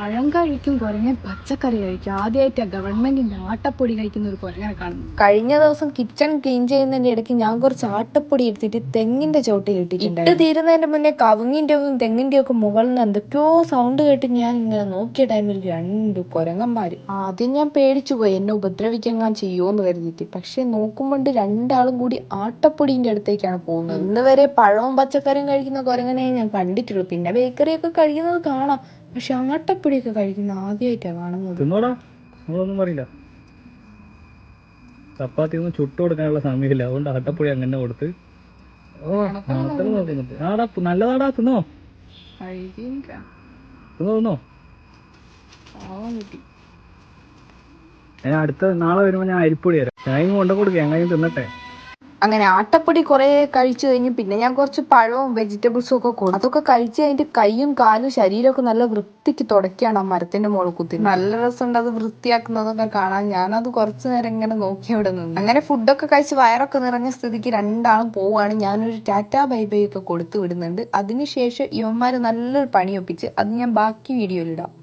പഴം കഴിക്കും കുരങ്ങൻ പച്ചക്കറി കഴിക്കും. ആദ്യമായിട്ട് ഗവൺമെന്റിന്റെ ആട്ടപ്പൊടി കഴിക്കുന്ന ഒരു കുരങ്ങനെ കാണുന്നു കഴിഞ്ഞ ദിവസം കിച്ചൺ ക്ലീൻ ചെയ്യുന്നതിന്റെ ഇടയ്ക്ക് ഞാൻ കുറച്ച് ആട്ടപ്പൊടി എടുത്തിട്ട് തെങ്ങിന്റെ ചോട്ടിൽ ഇട്ടിട്ടുണ്ട് ഇട്ട് തീരുന്നതിന്റെ മുന്നേ കവുങ്ങിന്റെയും തെങ്ങിന്റെയും ഒക്കെ മുകളിൽ നിന്ന് എന്തൊക്കെയോ സൗണ്ട് കേട്ട് ഞാൻ ഇങ്ങനെ നോക്കിയ ടൈമിൽ രണ്ട് കുരങ്ങന്മാര്. ആദ്യം ഞാൻ പേടിച്ചു പോയി എന്നെ ഉപദ്രവിക്കാൻ ചെയ്യുമെന്ന് കരുതിയിട്ട്. പക്ഷെ നോക്കുമ്പോണ്ട് രണ്ടാളും കൂടി ആട്ടപ്പൊടിന്റെ അടുത്തേക്കാണ് പോകുന്നത്. ഇന്ന് വരെ പഴവും പച്ചക്കറിയും കഴിക്കുന്ന കുരങ്ങനെ ഞാൻ കണ്ടിട്ടുള്ളൂ. പിന്നെ ബേക്കറി ഒക്കെ കഴിക്കുന്നത് കാണാം. പക്ഷെ ആട്ടപ്പൊടിയൊക്കെ കഴിക്കുന്ന ആദ്യമായിട്ടാണ് കാണുന്നത്. തിന്നോടാ. നമ്മളൊന്നും പറയില്ല. ചപ്പാത്തി ഒന്നും ചുട്ടു കൊടുക്കാനുള്ള സമയമില്ല. അതുകൊണ്ട് ആട്ടപ്പൊടി അങ്ങനെ കൊടുത്ത്. ഓ അത്ര നോക്കുന്നുണ്ട്. ആടാ നല്ലതാടാ തിന്നോ? തിന്നോ തിന്നോ? ഞാൻ അടുത്ത നാളെ വരുമ്പോ ഞാൻ അരിപ്പൊടി തരാം. ഞാൻ കൊണ്ടു കൊടുക്കാം. എങ്ങനെ തിന്നട്ടെ. അങ്ങനെ ആട്ടപ്പൊടി കുറെ കഴിച്ചു കഴിഞ്ഞ് പിന്നെ ഞാൻ കുറച്ച് പഴവും വെജിറ്റബിൾസും ഒക്കെ കൊടുത്തു. അതൊക്കെ കഴിച്ച് കഴിഞ്ഞിട്ട് കൈയും കാലും ശരീരമൊക്കെ നല്ല വൃത്തിക്ക് തുടക്കുകയാണ് ആ മരത്തിന്റെ മുകളിൽ കുത്തി നല്ല രസമുണ്ട് അത് വൃത്തിയാക്കുന്നതൊക്കെ കാണാൻ. ഞാനത് കുറച്ചു നേരം ഇങ്ങനെ നോക്കി അവിടെ നിന്നു. അങ്ങനെ ഫുഡൊക്കെ കഴിച്ച് വയറൊക്കെ നിറഞ്ഞ സ്ഥിതിക്ക് രണ്ടാളും പോവാണ് ഞാനൊരു ടാറ്റാ ബൈ ബൈ ഒക്കെ കൊടുത്തു വിടുന്നുണ്ട്. അതിനുശേഷം ഇവന്മാര് നല്ലൊരു പണിയൊപ്പിച്ച് അത് ഞാൻ ബാക്കി വീഡിയോയിൽ ഇടാം.